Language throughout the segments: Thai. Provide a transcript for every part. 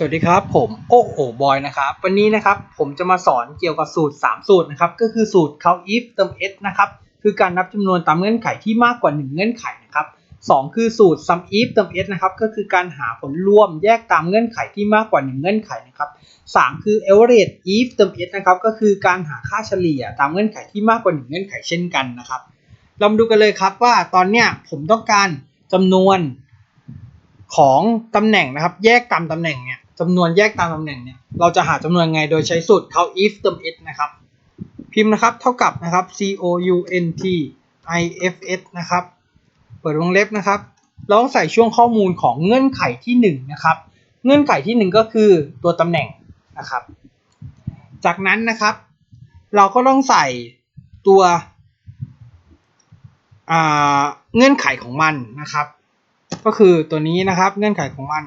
สวัสดีครับ ผมโอ้โอบอยนะครับ วันนี้นะครับผมจะมาสอนเกี่ยวกับสูตร 3 สูตรนะครับ ก็คือสูตร count if เติม s นะครับ คือการนับจำนวนตามเงื่อนไขที่มากกว่า 1 เงื่อนไขนะครับ 2 คือสูตร sum if เติม s นะครับ ก็คือการหาผลรวมแยกตามเงื่อนไขที่มากกว่า 1 เงื่อนไขนะครับ 3 คือ average if เติม s นะครับ ก็คือการหาค่าเฉลี่ยตามเงื่อนไขที่มากกว่า 1 เงื่อนไขเช่นกันนะครับ เรามาดูกันเลยครับว่าตอนเนี้ยผมต้องการจำนวนของตำแหน่งนะครับ แยกตามตำแหน่งเนี่ย จำนวนแยกตามตำแหน่งเนี่ยเราจะหาจำนวนไงโดยใช้สูตร count if เติม s นะครับ พิมพ์นะครับเท่ากับนะครับ c o u n t i f s นะครับ เปิดวงเล็บนะครับ เราต้องใส่ช่วงข้อมูลของเงื่อนไขที่1นะครับ เงื่อนไขที่ 1 ก็คือตัวตำแหน่งนะครับ จากนั้นนะครับ เราก็ต้องใส่ตัวเงื่อนไขของมันนะครับ ก็คือตัวนี้นะครับเงื่อนไขของมัน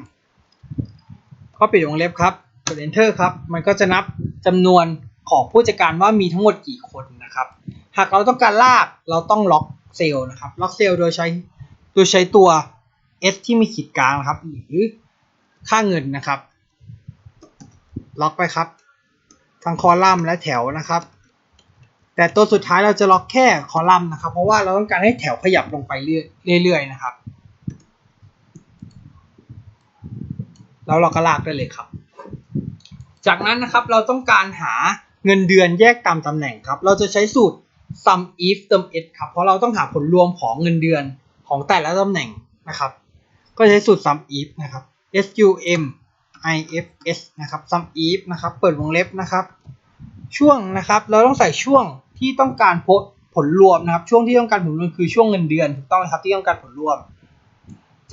ก็ปิดวงเล็บครับกด enter ครับ มันก็จะนับจำนวนของผู้จัดการว่ามีทั้งหมดกี่คนนะครับ หากเราต้องการลากเราต้องล็อกเซลล์นะครับ ล็อกเซลล์โดยใช้โดยใช้ตัว S ที่มีขีดกลางนะครับ หรือค่าเงินนะครับ ล็อกไปครับ ทั้งคอลัมน์และแถวนะครับ แต่ตัวสุดท้ายเราจะล็อกแค่คอลัมน์นะครับ เพราะว่าเราต้องการให้แถวขยับลงไปเรื่อยๆนะครับ แล้วเราก็ลากได้เลยครับ จากนั้นนะครับเราต้องการหาเงินเดือนแยกตามตำแหน่งครับ เราจะใช้สูตร sum if เติม s ครับ เพราะเราต้องหาผลรวมของเงินเดือนของแต่ละตำแหน่งนะครับ ก็ใช้สูตร sum if นะครับ s u m i f s นะครับ sum if นะครับ เปิดวงเล็บนะครับ ช่วงนะครับ เราต้องใส่ช่วงที่ต้องการผลผลรวมนะครับ ช่วงที่ต้องการผลรวมคือช่วงเงินเดือนถูกต้องครับที่ต้องการผลรวม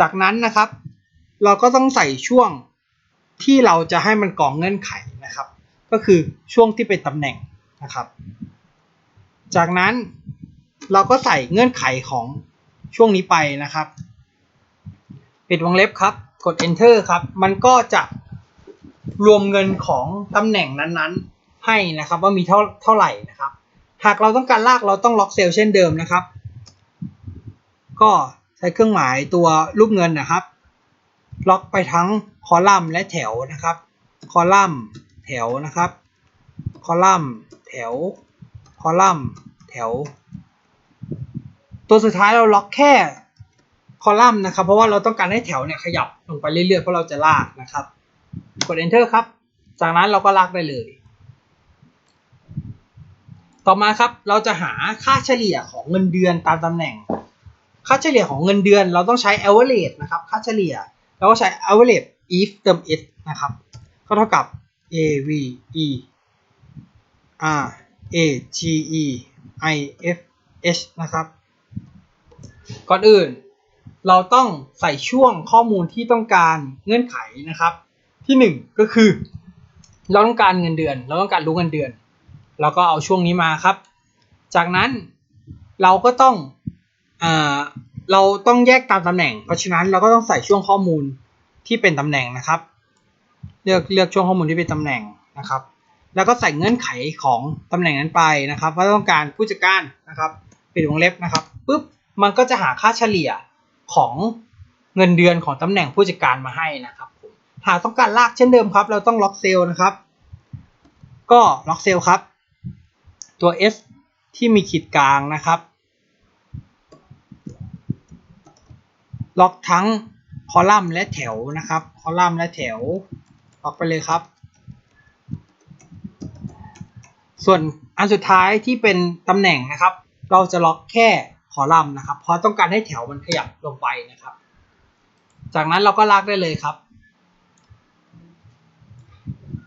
จากนั้นนะครับ เราก็ต้องใส่ช่วงที่เราจะให้มันกรองเงื่อนไขนะครับ ก็คือช่วงที่เป็นตำแหน่งนะครับ จากนั้นเราก็ใส่เงื่อนไขของช่วงนี้ไปนะครับ ปิดวงเล็บครับ กด enter ครับ มันก็จะรวมเงินของตำแหน่งนั้นๆ ให้นะครับว่ามีเท่าเท่าไหร่นะครับ หากเราต้องการลากเราต้องล็อกเซลล์เช่นเดิมนะครับ ก็ใช้เครื่องหมายตัวรูปเงินนะครับ ล็อกไปทั้งคอลัมน์และแถวนะครับ คอลัมน์แถวนะครับ คอลัมน์แถว คอลัมน์แถว ตัวสุดท้ายเราล็อกแค่คอลัมน์นะครับ เพราะว่าเราต้องการให้แถวเนี่ยขยับลงไปเรื่อยๆ เพราะเราจะลากนะครับ กด enter ครับ จากนั้นเราก็ลากได้เลย ต่อมาครับ เราจะหาค่าเฉลี่ยของเงินเดือนตามตำแหน่ง ค่าเฉลี่ยของเงินเดือนเราต้องใช้ average นะครับ ค่าเฉลี่ย เราก็ใช้ average if เติม s นะครับ ก็เท่ากับ a v e r a g e i f h นะครับ ก่อนอื่นเราต้องใส่ช่วงข้อมูลที่ต้องการเงื่อนไขนะครับ ที่ 1 ก็คือ เราต้องการเงินเดือน เราต้องการรู้เงินเดือน เราก็เอาช่วงนี้มาครับ จากนั้นเราก็ต้องอ่า เราต้องแยกตามตำแหน่ง เพราะฉะนั้นเราก็ต้องใส่ช่วงข้อมูลที่เป็นตำแหน่งนะครับ เลือกเลือกช่วงข้อมูลที่เป็นตำแหน่งนะครับ แล้วก็ใส่เงื่อนไขของตำแหน่งนั้นไปนะครับ ว่าต้องการผู้จัดการนะครับปิดวงเล็บนะครับปุ๊บมันก็จะหาค่าเฉลี่ยของเงินเดือนของตำแหน่งผู้จัดการมาให้นะครับผมหากต้องการลากเช่นเดิมครับ เราต้องล็อกเซลล์นะครับ ก็ล็อกเซลล์ครับ ตัว S ที่มีขีดกลางนะครับ ล็อกทั้งคอลัมน์และแถวนะครับ คอลัมน์และแถว ล็อกไปเลยครับ ส่วนอันสุดท้ายที่เป็นตำแหน่งนะครับ เราจะล็อกแค่คอลัมน์นะครับ เพราะต้องการให้แถวมันขยับลงไปนะครับ จากนั้นเราก็ลากได้เลยครับ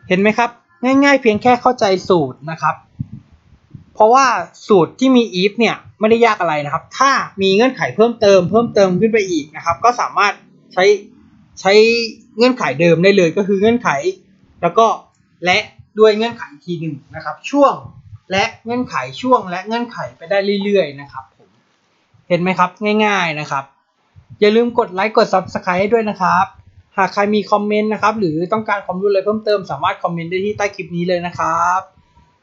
เห็นไหมครับ ง่ายๆ เพียงแค่เข้าใจสูตรนะครับ เพราะว่าสูตรที่มี if เนี่ยไม่ได้ยากอะไรนะครับ ถ้ามีเงื่อนไขเพิ่มเติมเพิ่มเติมขึ้นไปอีกนะครับ ก็สามารถใช้ใช้เงื่อนไขเดิมได้เลยก็คือเงื่อนไข แล้วก็และด้วยเงื่อนไขอีกทีหนึ่งนะครับ ช่วงและเงื่อนไขช่วงและเงื่อนไขไปได้เรื่อยๆนะครับผมเห็นไหมครับง่าย ๆนะครับ อย่าลืมกดไลค์กด subscribe ให้ด้วยนะครับ หากใครมีคอมเมนต์นะครับ หรือต้องการความรู้อะไรเพิ่มเติมสามารถคอมเมนต์ได้ที่ใต้คลิปนี้เลยนะครับ